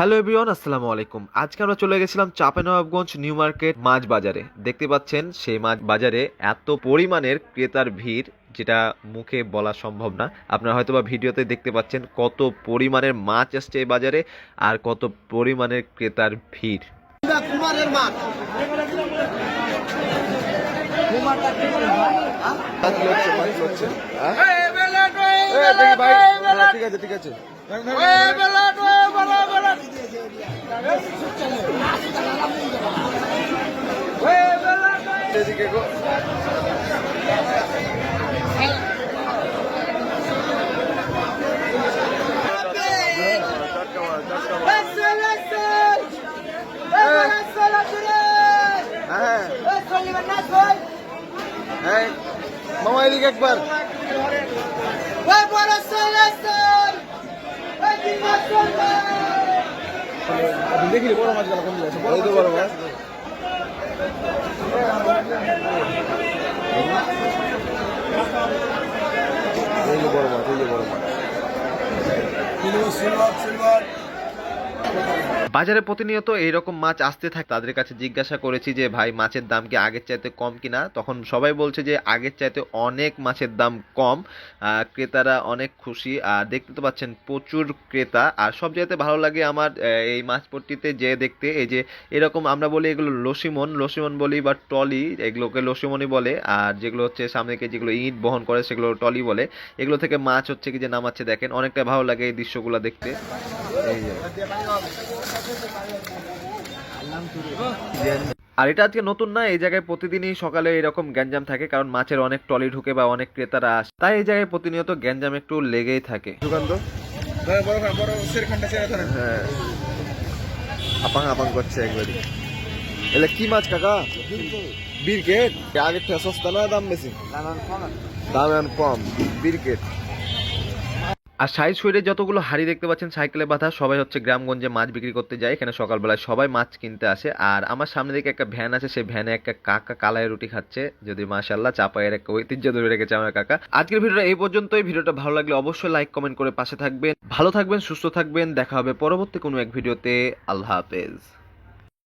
Hello everyone আসসালামু আলাইকুম। আজকে আমরা চলে গেছিলাম চাঁপানবাবগঞ্জ নিউ মার্কেট মাছ বাজারে। দেখতে পাচ্ছেন সেই মাছ বাজারে এত পরিমাণের ক্রেতার ভিড় যেটা মুখে বলা সম্ভব না। আপনারা হয়তোবা ভিডিওতে দেখতে পাচ্ছেন কত পরিমাণের মাছ আসছে এই বাজারে আর কত পরিমাণের ক্রেতার ভিড়। ঠিক আছে ঠিক আছে। এদিকে গো টাটকা মাছ, টাটকা মাছ। হ্যাঁ হ্যাঁ মামা এদিকে একবার দেখিলি বড় মাছ গেল কমে যাচ্ছে বড় বড় মাছ। এই যে বড় মাছ এই যে বড় মাছ। বাজারে প্রতিনিয়ত এইরকম মাছ আসতে থাকে। তাদের কাছে জিজ্ঞাসা করেছি যে, ভাই, মাছের দাম কি আগের চাইতে কম কিনা? তখন সবাই বলছে যে, আগের চাইতে অনেক মাছের দাম কম। ক্রেতারা অনেক খুশি। আর দেখতে তো পাচ্ছেন, প্রচুর ক্রেতা। আর সব জায়গাতে ভালো লাগে আমার এই মাছপট্টিতে যে দেখতে, এই যে এরকম আমরা বলি এগুলো লসিমন লসিমন বলি বা টলি এগুলোকে লসিমনই বলে। আর যেগুলো হচ্ছে সামনে থেকে যেগুলো ইট বহন করে, সেগুলো টলি বলে। এগুলো থেকে মাছ হচ্ছে কি যে নামাচ্ছে, দেখেন অনেকটা ভালো লাগে এই দৃশ্যগুলো দেখতে। আর এটা আজকে নতুন না এই জায়গায় প্রতিদিনই সকালে এরকম গ্যাঞ্জাম থাকে কারণ মাছের অনেক টলি ঢুকে বা অনেক ক্রেতারা আসে। তাই এই জায়গায় প্রতিনিয়ত গ্যাঞ্জাম একটু লেগেই থাকে। হ্যাঁ আপাং আপাং করছে একবারই। এলে কি মাছ কাকা? বিরকেট। আগের থেকে সস্তা না দাম বেশি। দাম এখন কম। বিরকেট। আর সাইড সুইডে যতগুলো হাড়ি দেখতে পাচ্ছেন, সাইকেলে বাঁধা, সবাই হচ্ছে গ্রামগঞ্জে মাছ বিক্রি করতে যায়। এখানে সকালবেলায় সবাই মাছ কিনতে আসে। আর আমার সামনে দিকে একটা ভ্যান আছে, সেই ভ্যানে একটা কাকা কালাই রুটি খাচ্ছে। যদি মাশাল্লাহ চাপায়ের একটা ঐতিহ্য ধরে রেখেছে আমার কাকা। আজকের ভিডিওটা এই পর্যন্তই। ভিডিওটা ভালো লাগলে অবশ্যই লাইক, কমেন্ট করে পাশে থাকবেন। ভালো থাকবেন, সুস্থ থাকবেন। দেখা হবে পরবর্তী কোনো এক ভিডিওতে। আল্লাহ হাফেজ।